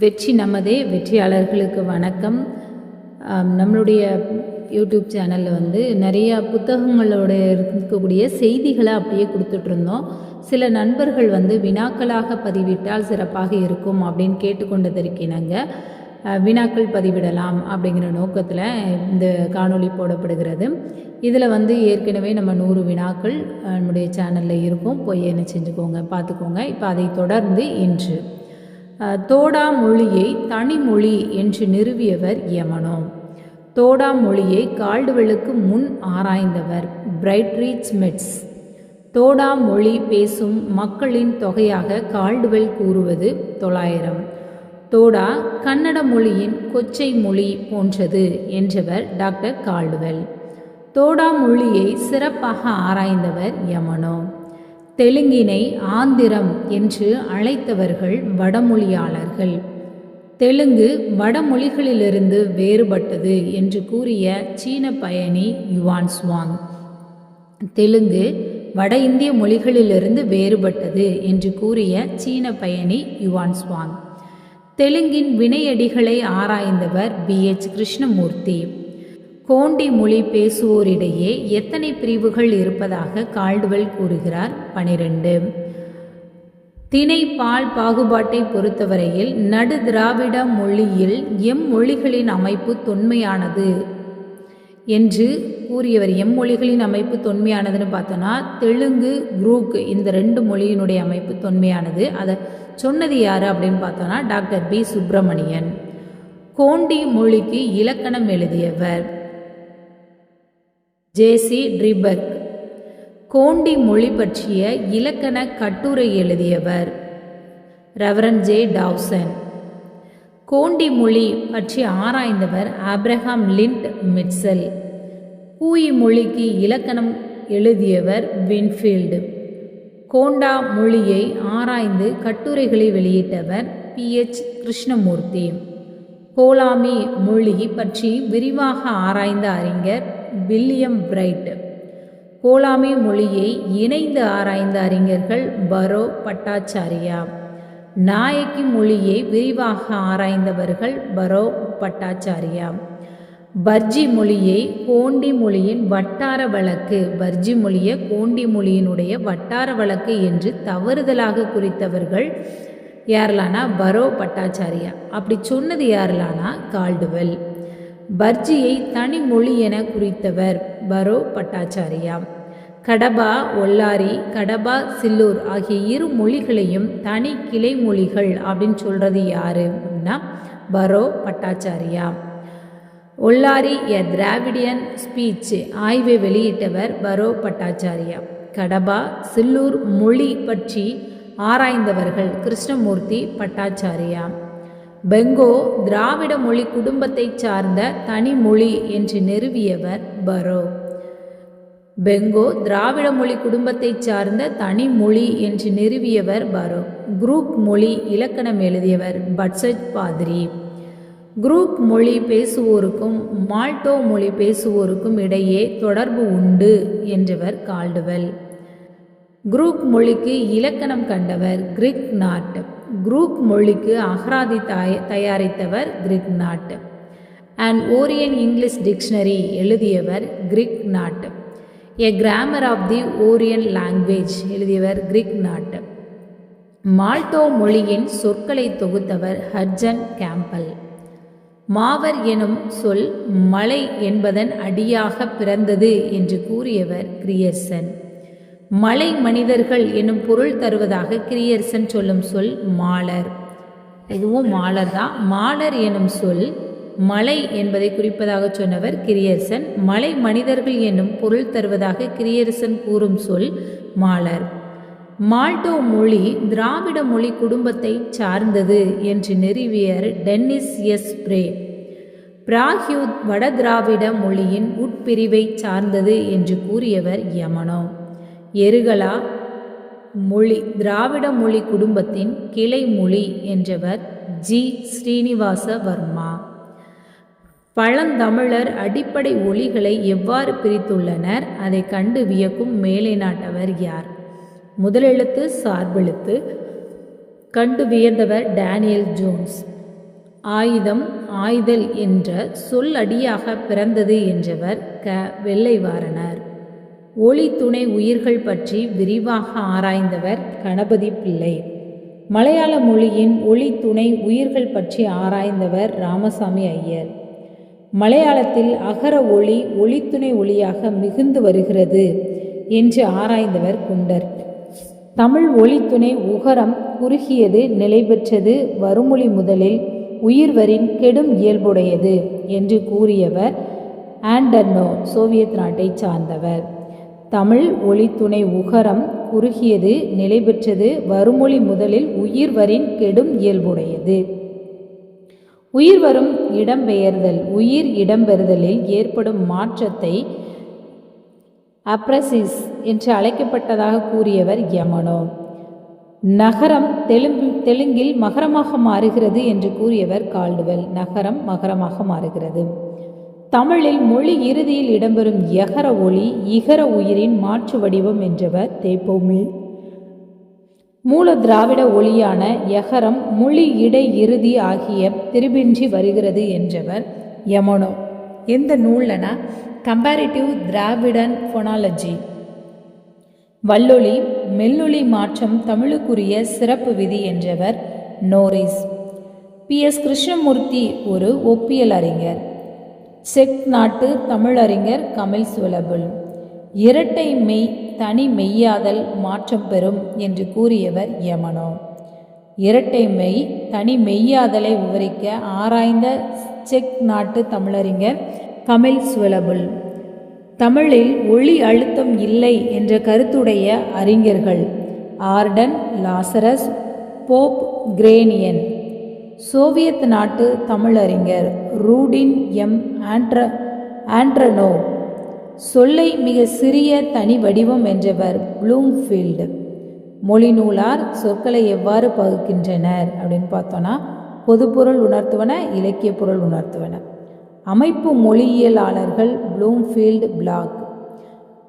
வெற்றி நமதே வெற்றியாளர்களுக்கு வணக்கம். நம்மளுடைய யூடியூப் சேனலில் வந்து நிறையா புத்தகங்களோட இருக்கக்கூடிய செய்திகளை அப்படியே கொடுத்துட்ருந்தோம். சில நண்பர்கள் வந்து வினாக்களாக பதிவிட்டால் சிறப்பாக இருக்கும் அப்படின்னு கேட்டுக்கொண்டதற்கிணங்க அஹ், வினாக்கள் பதிவிடலாம் அப்படிங்கிற நோக்கத்தில் இந்த காணொளி போடப்படுகிறது. இதில் வந்து ஏற்கனவே நம்ம நூறு வினாக்கள் நம்முடைய சேனலில் இருக்கும். போய் என்ன செஞ்சுக்கோங்க பார்த்துக்கோங்க. இப்போ அதை தொடர்ந்து இன்று. தோடா மொழியை தனிமொழி என்று நிறுவியவர் யமனோ. தோடா மொழியை கால்டுவெலுக்கு முன் ஆராய்ந்தவர் பிரைட்ரீச் மெட்ஸ். தோடா மொழி பேசும் மக்களின் தொகையாக கால்டுவெல் கூறுவது தொள்ளாயிரம். தோடா கன்னட மொழியின் கொச்சை மொழி போன்றது என்றவர் டாக்டர் கால்டுவெல். தோடா மொழியை சிறப்பாக ஆராய்ந்தவர் யமனோ. தெலுங்கினை ஆந்திரம் என்று அழைத்தவர்கள் வடமொழியாளர்கள். தெலுங்கு வடமொழிகளிலிருந்து வேறுபட்டது என்று கூறிய சீன பயணி யுவான் சுவாங். தெலுங்கு வட இந்திய மொழிகளிலிருந்து வேறுபட்டது என்று கூறிய சீன பயணி யுவான் சுவாங். தெலுங்கின் வினையடிகளை ஆராய்ந்தவர் பி. எச். கிருஷ்ணமூர்த்தி. கோண்டி மொழி பேசுவோரிடையே எத்தனை பிரிவுகள் இருப்பதாக கால்டுவெல் கூறுகிறார் பனிரெண்டு. திணை பால் பாகுபாட்டை பொறுத்தவரையில் நடு திராவிட மொழியில் எம் மொழிகளின் அமைப்பு தொன்மையானது என்று கூறியவர். எம் மொழிகளின் அமைப்பு தொன்மையானதுன்னு பார்த்தோன்னா தெலுங்கு குரூக் இந்த ரெண்டு மொழியினுடைய அமைப்பு தொன்மையானது. அதை சொன்னது யார் அப்படின்னு பார்த்தோன்னா டாக்டர் பி. சுப்பிரமணியன். கோண்டி மொழிக்கு இலக்கணம் எழுதியவர். ஜேசி ட்ரிபர்க். கோண்டி மொழி பற்றிய இலக்கண கட்டுரை எழுதியவர் ரெவரன் ஜே டாவ்சன். கோண்டி மொழி பற்றி ஆராய்ந்தவர் ஆப்ரஹாம் லிண்ட் மிட்சல். கூயி மொழிக்கு இலக்கணம் எழுதியவர் வின்ஃபீல்டு. கோண்டா மொழியை ஆராய்ந்து கட்டுரைகளை வெளியிட்டவர் பி எச் கிருஷ்ணமூர்த்தி. கோலாமி மொழி பற்றி விரிவாக ஆராய்ந்த அறிஞர் வில்லியம் பிரைட். கோலாமி மொழியை இணைந்து ஆராய்ந்த அறிஞர்கள் பரோ பட்டாச்சாரியா. நாயக்கி மொழியை விரிவாக ஆராய்ந்தவர்கள் பரோ பட்டாச்சாரியா. பர்ஜி மொழியை கோண்டி மொழியின் வட்டார வழக்கு பர்ஜி மொழியை கோண்டி மொழியினுடைய வட்டார வழக்கு என்று தவறுதலாக குறித்தவர்கள் யாரெல்லானா பரோ பட்டாச்சாரியா. அப்படி சொன்னது யாரெல்லானா கால்டுவெல். பர்ஜியை தனி மொழி என குறித்தவர் பரோ பட்டாச்சாரியா. கடபா ஒல்லாரி கடபா சில்லூர் ஆகிய இரு மொழிகளையும் தனி கிளை மொழிகள் அப்படின்னு சொல்கிறது யாரு அப்படின்னா Burrow Bhattacharya. Ollari a Dravidian speech ஆய்வை வெளியிட்டவர் பரோ பட்டாச்சாரியா. கடபா சில்லூர் மொழி பற்றி ஆராய்ந்தவர்கள் கிருஷ்ணமூர்த்தி பட்டாச்சாரியா. பெங்கோ திராவிட மொழி குடும்பத்தைச் சார்ந்த தனி மொழி என்று நிறுவியவர் பரோ. பெங்கோ திராவிட மொழி குடும்பத்தைச் சார்ந்த தனி மொழி என்று நிறுவியவர் பரோ. குரூப் மொழி இலக்கணம் எழுதியவர் பட்சத் பாதிரி. குரூப் மொழி பேசுவோருக்கும் மால்டோ மொழி பேசுவோருக்கும் இடையே தொடர்பு உண்டு என்றவர் கால்டுவெல். குரூப் மொழிக்கு இலக்கணம் கண்டவர் கிரிக் நாட் குரூப் மொழிக்கு அகராதி தாய் தயாரித்தவர் Grignard. And Oraon English dictionary எழுதியவர் Grignard. A grammar of the Oraon language எழுதியவர் கிரிக் நாட். மால்டோ மொழியின் சொற்களை தொகுத்தவர் ஹர்ஜன் கேம்பல். மாவர் எனும் சொல் மலை என்பதன் அடியாக பிறந்தது என்று கூறியவர் கிரியர்சன். மலை மனிதர்கள் எனும் பொருள் தருவதாக கிரியர்சன் சொல்லும் சொல் மாலர். இதுவும் மாலர் தான். மாலர் எனும் சொல் மலை என்பதை குறிப்பதாக சொன்னவர் கிரியர்சன். மலை மனிதர்கள் என்னும் பொருள் தருவதாக கிரியர்சன் கூறும் சொல் மாலர். மால்டோ மொழி திராவிட மொழி குடும்பத்தை சார்ந்தது என்று நிறுவியர் டென்னிஸ் எஸ். பிரே. பிராக்யூத் வட திராவிட மொழியின் உட்பிரிவை சார்ந்தது என்று கூறியவர் யமனோ. எருகலா மொழி திராவிட மொழி குடும்பத்தின் கிளை மொழி என்றவர் ஜி. ஸ்ரீனிவாச வர்மா பழந்தமிழர் அடிப்படை ஒலிகளை எவ்வாறு பிரித்துள்ளனர் அதை கண்டு வியக்கும் மேலை நாட்டவர் யார்? முதலெழுத்து சார்பெழுத்து கண்டு வியந்தவர் டேனியல் ஜோன்ஸ். ஆயுதம் ஆயுதல் என்ற சொல் அடியாக பிறந்தது என்றவர் க. வெள்ளைவாரணர் ஒளி துணை உயிர்கள் பற்றி விரிவாக ஆராய்ந்தவர் கணபதி பிள்ளை. மலையாள மொழியின் ஒளி துணை உயிர்கள் பற்றி ஆராய்ந்தவர் ராமசாமி ஐயர். மலையாளத்தில் அகர ஒளி ஒளித்துணை ஒளியாக மிகுந்து வருகிறது என்று ஆராய்ந்தவர் குண்டர். தமிழ் ஒளித்துணை உகரம் குறுகியது நிலை பெற்றது வருமொழி முதலில் உயிர்வரின் கெடும் இயல்புடையது என்று கூறியவர் ஆண்டர்னோ சோவியத் நாட்டை சார்ந்தவர். தமிழ் ஒளித்துணை உகரம் குறுகியது நிலை பெற்றது வருமொழி முதலில் உயிர்வரின் கெடும் இயல்புடையது. உயிர் வரும் இடம்பெயர்தல் உயிர் இடம்பெறுதலில் ஏற்படும் மாற்றத்தை அப்ரசிஸ் என்று அழைக்கப்பட்டதாக கூறியவர் யமனோ. நகரம் தெலுங்கு தெலுங்கில் மகரமாக மாறுகிறது என்று கூறியவர் கால்டுவெல். நகரம் மகரமாக மாறுகிறது. தமிழில் மொழி இறுதியில் இடம்பெறும் எகர ஒளி இகர உயிரின் மாற்று வடிவம் என்றவர் தேப்போமே. மூல திராவிட ஒளியான யகரம் மொழி இடை இறுதி ஆகிய திருபின்றி வருகிறது என்றவர் யமனோ. எந்த நூல்லனா கம்பேரிட்டிவ் திராவிடன் ஃபொனாலஜி வல்லொளி மெல்லொளி மாற்றம் தமிழுக்குரிய சிறப்பு விதி என்றவர் நோரிஸ். பி. எஸ். கிருஷ்ணமூர்த்தி ஒரு ஒப்பியல் அறிஞர். செக் நாட்டு தமிழறிஞர் கமல் சுலபுல் இரட்டை மெய் தனி மெய்யாதல் மாற்றம் பெறும் என்று கூறியவர் யமனோ. இரட்டை மெய் தனி மெய்யாதலை விவரிக்க ஆராய்ந்த செக் நாட்டு தமிழறிஞர் கமில் சுவலபுல். தமிழில் ஒளி அழுத்தம் இல்லை என்ற கருத்துடைய அறிஞர்கள் ஆர்டன் லாசரஸ் போப் கிரேனியன் சோவியத் நாட்டு தமிழறிஞர் ரூடின் எம். ஆண்ட்ர ஆண்ட்ரனோ சொல்லை மிக சிறிய தனி வடிவம் என்றவர் ப்ளூம்ஃபீல்டு. மொழிநூலார் சொற்களை எவ்வாறு பகுக்கின்றனர் அப்படின்னு பார்த்தோன்னா பொதுப்பொருள் உணர்த்துவன இலக்கிய பொருள் உணர்த்துவன. அமைப்பு மொழியியலாளர்கள் ப்ளூம்ஃபீல்டு பிளாக்.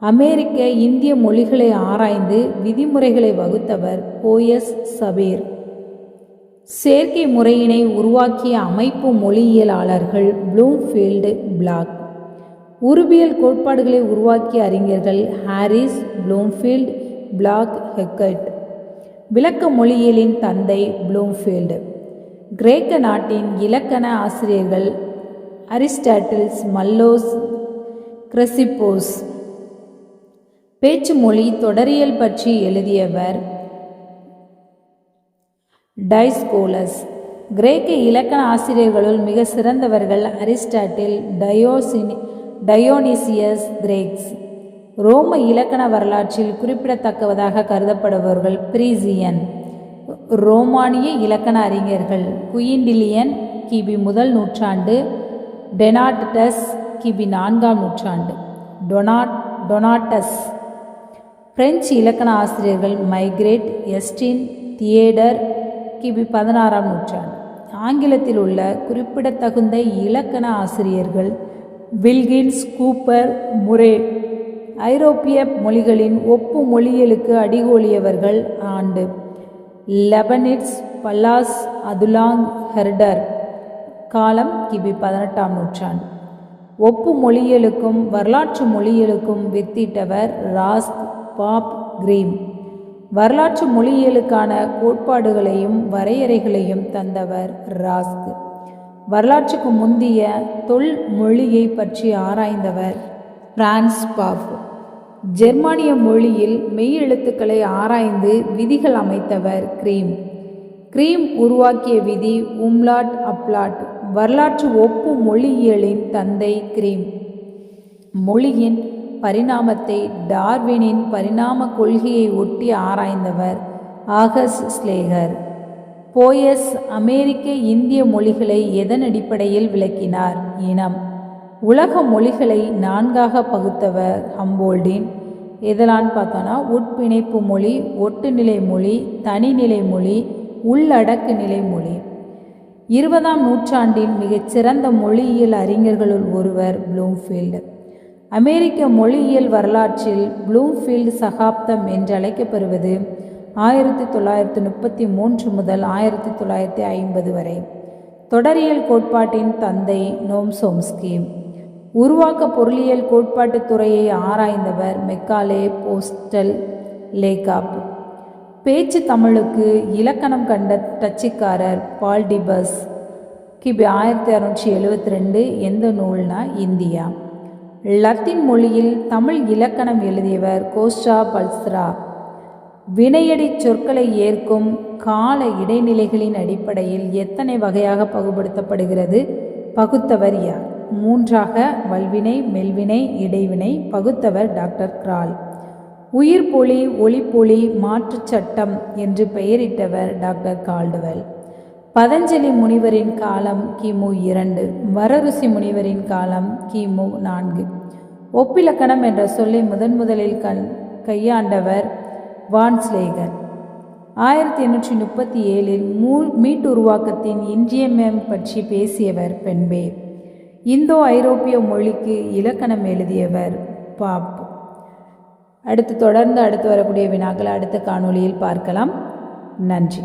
அமெரிக்க இந்திய மொழிகளை ஆராய்ந்து விதிமுறைகளை வகுத்தவர் போயஸ் சபீர். செயற்கை முறையினை உருவாக்கிய அமைப்பு மொழியியலாளர்கள் ப்ளூம்ஃபீல்டு பிளாக் உருபியல் கோட்பாடுகளை உருவாக்கிய அறிஞர்கள் ஹாரிஸ் ப்ளூம்ஃபீல்ட் பிளாக் ஹெக்கட் விளக்க மொழியியலின் தந்தை ப்ளூம்ஃபீல்டு கிரேக்க நாட்டின் இலக்கண ஆசிரியர்கள் அரிஸ்டாட்டில்ஸ் மல்லோஸ் கிரசிப்போஸ் பேச்சு மொழி தொடரியல் பற்றி எழுதியவர் டைஸ்கோலஸ். கிரேக்க இலக்கண ஆசிரியர்களுள் மிக சிறந்தவர்கள் அரிஸ்டாட்டில் டயோசினி டயோனிசியஸ் கிரேக்ஸ். ரோம இலக்கண வரலாற்றில் குறிப்பிடத்தக்கவதாக கருதப்படுபவர்கள் பிரீசியன் ரோமானிய இலக்கண அறிஞர்கள் குயின்டிலியன் கிபி முதல் நூற்றாண்டு டெனாட்டஸ் கிபி நான்காம் நூற்றாண்டு டொனாட் டொனாட்டஸ். பிரெஞ்சு இலக்கண ஆசிரியர்கள் மைக்ரேட் எஸ்டின் தியேடர் கிபி பதினாறாம் நூற்றாண்டு. ஆங்கிலத்தில் உள்ள குறிப்பிடத்தகுந்த இலக்கண ஆசிரியர்கள் வில்கின்ஸ் கூப்பர் முரே ஐரோப்பிய மொழிகளின் ஒப்பு மொழியலுக்கு அடிகோலியவர்கள் ஆண்டு. லெபனிட்ஸ் பல்லாஸ் அதுலாங் ஹெர்டர் காலம் கிபி பதினெட்டாம் நூற்றாண்டு. ஒப்பு மொழியலுக்கும் வரலாற்று மொழியலுக்கும் வித்திட்டவர் ராஸ்க் பாப் கிரீம். வரலாற்று மொழியியலுக்கான கோட்பாடுகளையும் வரையறைகளையும் தந்தவர் ராஸ்க். வரலாற்றுக்கு முந்திய தொல் மொழியை பற்றி ஆராய்ந்தவர் பிரான்ஸ் பாஃப் ஜெர்மானிய மொழியில் மெய் எழுத்துக்களை ஆராய்ந்து விதிகள் அமைத்தவர் கிரீம். கிரீம் உருவாக்கிய விதி உம்லாட் அப்லாட் வரலாற்று ஒப்பு மொழியியலின் தந்தை கிரீம். மொழியின் பரிணாமத்தை டார்வினின் பரிணாம கொள்கையை ஒட்டி ஆராய்ந்தவர் ஆகஸ் ஸ்லேகர். போயஸ் அமெரிக்க இந்திய மொழிகளை எதன் அடிப்படையில் விளக்கினார் இனம்? உலக மொழிகளை நான்காக பகுத்தவர் ஹம்போல்டின். எதலான்னு பார்த்தோன்னா உட்பிணைப்பு மொழி ஒட்டுநிலை மொழி தனிநிலை மொழி உள்ளடக்கு நிலை மொழி. இருபதாம் நூற்றாண்டின் மிகச்சிறந்த மொழியியல் அறிஞர்களுள் ஒருவர் ப்ளூம்ஃபீல்டு. அமெரிக்க மொழியியல் வரலாற்றில் ப்ளூம்ஃபீல்டு சகாப்தம் என்று அழைக்கப்படுவது ஆயிரத்தி தொள்ளாயிரத்தி முப்பத்தி மூன்று முதல் ஆயிரத்தி தொள்ளாயிரத்தி ஐம்பது வரை. தொடரியல் கோட்பாட்டின் தந்தை நோம் சோம்ஸ்கி. உருவாக்க பொருளியல் கோட்பாட்டுத் துறையை ஆராய்ந்தவர் மெக்காலே போஸ்டல் லேகாப். பேச்சு தமிழுக்கு இலக்கணம் கண்ட டச்சுக்காரர் பால்டிபஸ் கிபி ஆயிரத்தி அறுநூற்றி எழுவத்தி ரெண்டு எந்த நூல்னா இந்தியா. லத்தீன் மொழியில் தமிழ் இலக்கணம் எழுதியவர் கோஸ்டா பல்ஸ்ரா. வினையடி சொற்களை ஏற்கும் கால இடைநிலைகளின் அடிப்படையில் எத்தனை வகையாக பகுப்படுத்தப்படுகிறது? பகுத்தவர் யார்? மூன்றாக வல்வினை மெல்வினை இடைவினை பகுத்தவர் டாக்டர் கிரால். உயிர்பொலி ஒளிப்பொலி மாற்றுச் சட்டம் என்று பெயரிட்டவர் டாக்டர் கால்டுவெல். பதஞ்சலி முனிவரின் காலம் கிமு இரண்டு வரருசி முனிவரின் காலம் கிமு நான்கு. ஒப்பிலக்கணம் என்ற சொல்லை முதன் முதலில் கண் கையாண்டவர் வான்ஸ்லேகர். ஆயிரத்தி எண்ணூற்றி முப்பத்தி ஏழில் மூ மீட்டுருவாக்கத்தின் இன்றியமயம் பற்றி பேசியவர் பெண்பே. இந்தோ ஐரோப்பிய மொழிக்கு இலக்கணம் எழுதியவர் பாப். அடுத்து தொடர்ந்து அடுத்து வரக்கூடிய வினாக்களை அடுத்த காணொளியில் பார்க்கலாம். நன்றி.